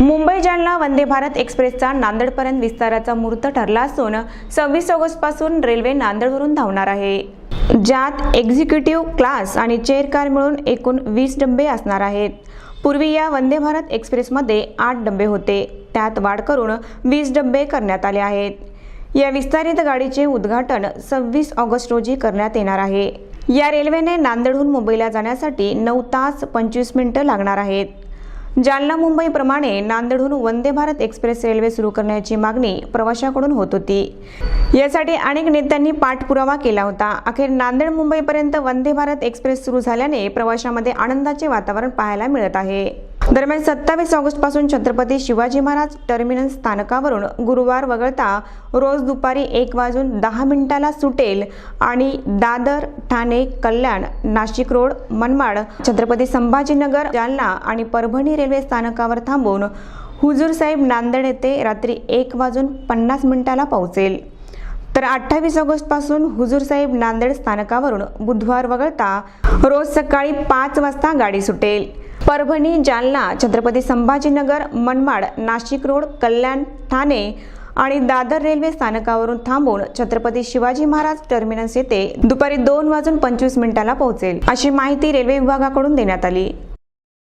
मुंबई जालना वंदे भारत एक्सप्रेसचा नांदेडपर्यंत विस्ताराचा मुहूर्त ठरला असून सव्वीस ऑगस्टपासून रेल्वे नांदेडवरून धावणार आहे. ज्यात एक्झिक्युटिव्ह क्लास आणि चेअर कार मिळून एकूण वीस डबे असणार आहेत. पूर्वी या वंदे भारत एक्सप्रेसमध्ये आठ डबे होते. त्यात वाढ करून वीस डबे करण्यात आले आहेत. या विस्तारित गाडीचे उद्घाटन सव्वीस ऑगस्ट रोजी करण्यात येणार आहे. या रेल्वेने नांदेडहून मुंबईला जाण्यासाठी नऊ तास पंचवीस मिनिटं लागणार आहेत. जालना मुंबईप्रमाणे नांदेडहून वंदे भारत एक्सप्रेस रेल्वे सुरू करण्याची मागणी प्रवाशाकडून होत होती. यासाठी अनेक नेत्यांनी पाठपुरावा केला होता. अखेर नांदेड मुंबईपर्यंत वंदे भारत एक्सप्रेस सुरू झाल्याने प्रवाशामध्ये आनंदाचे वातावरण पाहायला मिळत आहे. दरम्यान सत्तावीस ऑगस्टपासून छत्रपती शिवाजी महाराज टर्मिनल स्थानकावरून गुरुवार वगळता रोज दुपारी एक वाजून दहा मिनिटाला सुटेल आणि दादर ठाणे कल्याण नाशिक रोड मनमाड छत्रपती संभाजीनगर जालना आणि परभणी रेल्वे स्थानकावर थांबून हुजूर साहेब नांदेड येथे रात्री एक वाजून पन्नास मिनिटाला पोहोचेल. तर अठ्ठावीस ऑगस्टपासून हुजूर साहेब नांदेड स्थानकावरून बुधवार वगळता रोज सकाळी पाच वाजता गाडी सुटेल. परभणी जालना छत्रपती संभाजीनगर मनमाड नाशिक रोड कल्याण ठाणे आणि दादर रेल्वे स्थानकावरून थांबून छत्रपती शिवाजी महाराज टर्मिनस येथे दुपारी दोन वाजून पंचवीस मिनिटाला पोहोचेल. अशी माहिती रेल्वे विभागाकडून देण्यात आली.